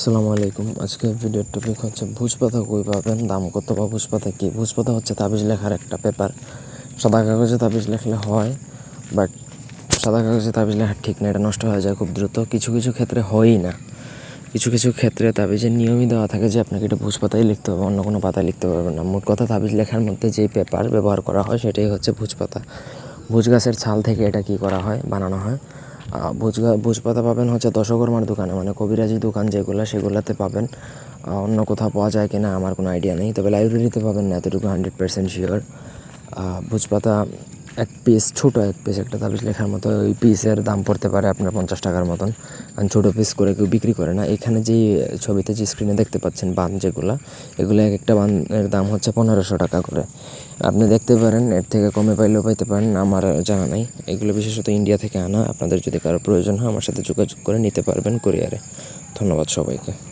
আসসালামু আলাইকুম। আজকে ভিডিওর টপিক হচ্ছে ভুজ পাতা কই পাবেন, দাম কত বা ভুজ পাতা কী? ভুজ পাতা হচ্ছে তাবিজ লেখার একটা পেপার সাদা কাগজে তাবিজ লেখলে হয় বাট সাদা কাগজে তাবিজ লেখা ঠিক না, এটা নষ্ট হয়ে যায় খুব দ্রুত। কিছু কিছু ক্ষেত্রে হয়ই না। কিছু কিছু ক্ষেত্রে তাবিজের নিয়মই দেওয়া থাকে যে আপনাকে এটা ভুজ পাতাই লিখতে হবে, অন্য কোনো পাতায় লিখতে পারবেন না। মোট কথা তাবিজ লেখার মধ্যে যেই পেপার ব্যবহার করা হয় সেটাই হচ্ছে ভুজ পাতা ভুজ গাছের ছাল থেকে এটা কি করা হয়, বানানো হয়। ভুজ পাতা পাবেন হচ্ছে দশকর্মার দোকানে মানে কবিরাজি দোকান যেগুলো, সেগুলোতে পাবেন। অন্য কোথাও পাওয়া যায় কি না আমার কোনো আইডিয়া নেই, তবে লাইব্রেরিতে পাবেন না, এতটুকু হান্ড্রেড পার্সেন্ট শিওর ভুজ পাতা এক পিস ছোটো এক পিস একটা তাবিজ লেখার মতো। ওই পিসের দাম পড়তে পারে আপনার পঞ্চাশ টাকার মতন। কারণ ছোটো পিস করে কেউ বিক্রি করে না। এখানে যে ছবিতে যে স্ক্রিনে দেখতে পাচ্ছেন বান যেগুলো, এগুলো এক একটা বানের দাম হচ্ছে পনেরোশো টাকা করে। আপনি দেখতে পারেন, এর থেকে কমে পাইলেও পাইতে পারেন, আমার জানা নাই। এগুলো বিশেষত ইন্ডিয়া থেকে আনা। আপনাদের যদি কারও প্রয়োজন হয়, আমার সাথে যোগাযোগ করে নিতে পারবেন কোরিয়ারে ধন্যবাদ সবাইকে।